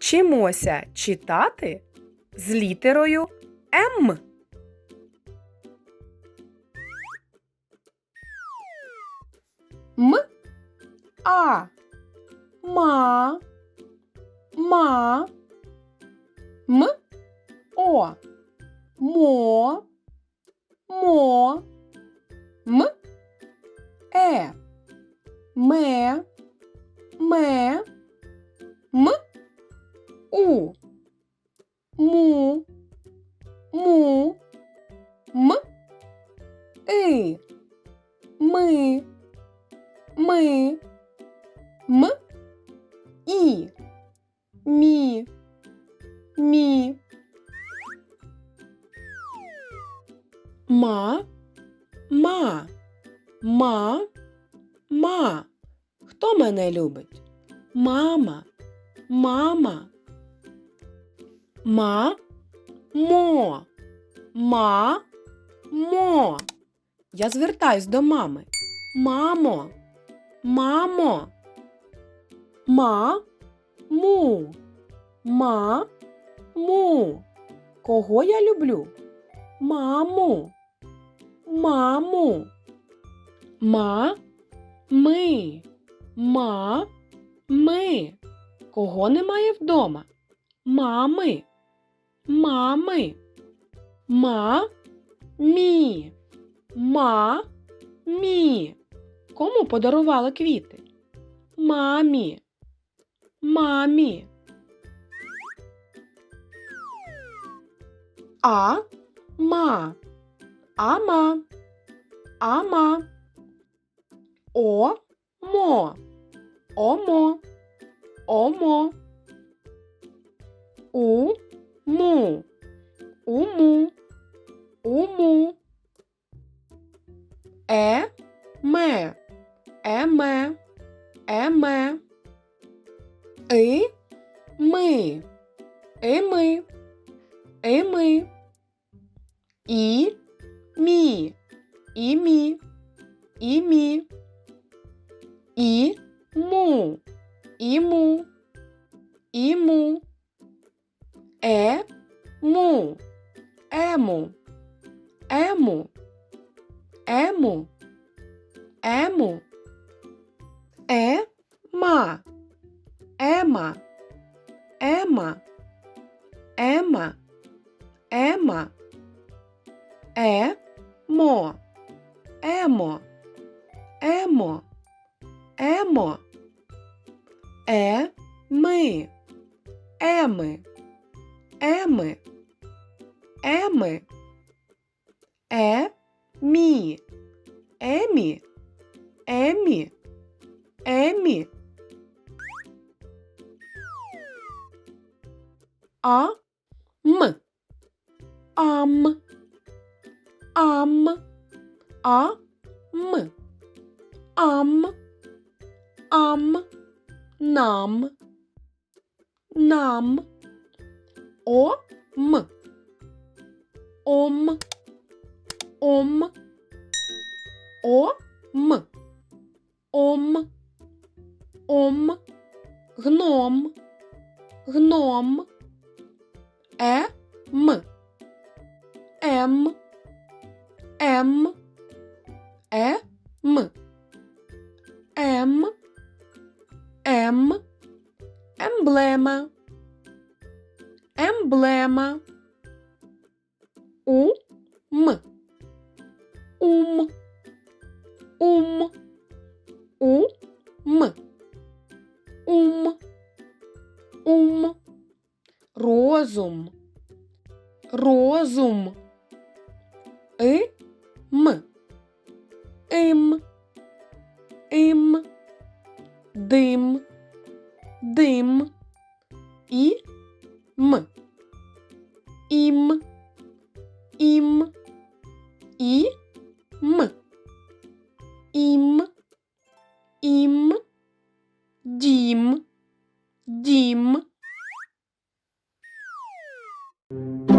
Вчимося читати з літерою М. М. А. Ма. Ма. М. О. Мо. Мо. М. Е. Ме. Ме. У. Му. Му. М. И. Ми. Ми. М. І. Мі. Мі. Ма. Ма. Ма. Ма. Хто мене любить? Мама. Мама. Ма. Мо. Ма. Мо. Я звертаюсь до мами. Мамо. Мамо. Ма. Му. Ма. Му. Кого я люблю? Маму. Маму. Ма. Ми. Ма. Ми. Кого немає вдома? Мами. Мами. Ма. Мі. Ма. Мі. Кому подарували квіти? Мамі. Мамі. А. Ма. Ама. Ама. О. Мо. Омо. Омо. У. Му. Уму. Уму. Е. Ме. Еме. И. Ми. І. Е. Му. Ему. Ему. Ему. Ему. Е. Ма. Ема. Ема. Ема. Ема. Е. Мо. Емо. Емо. Емо. Е. Ми. Еми. Еми. Еми. Е. Мі. Емі. Емі. Емі. А. М. Ам. Ам. А. М. Ам. Ам. Нам. Нам. О. М. Ом. Ом. О. М. Ом. Ом. Гном. Гном. Е. М. М. М. Е. М. М. М. Емблема. Емблема. У. М. Ум. Ум. Ум. Ум. Розум. Розум. И. М. Им. Им. Дим. Дим. І. М. you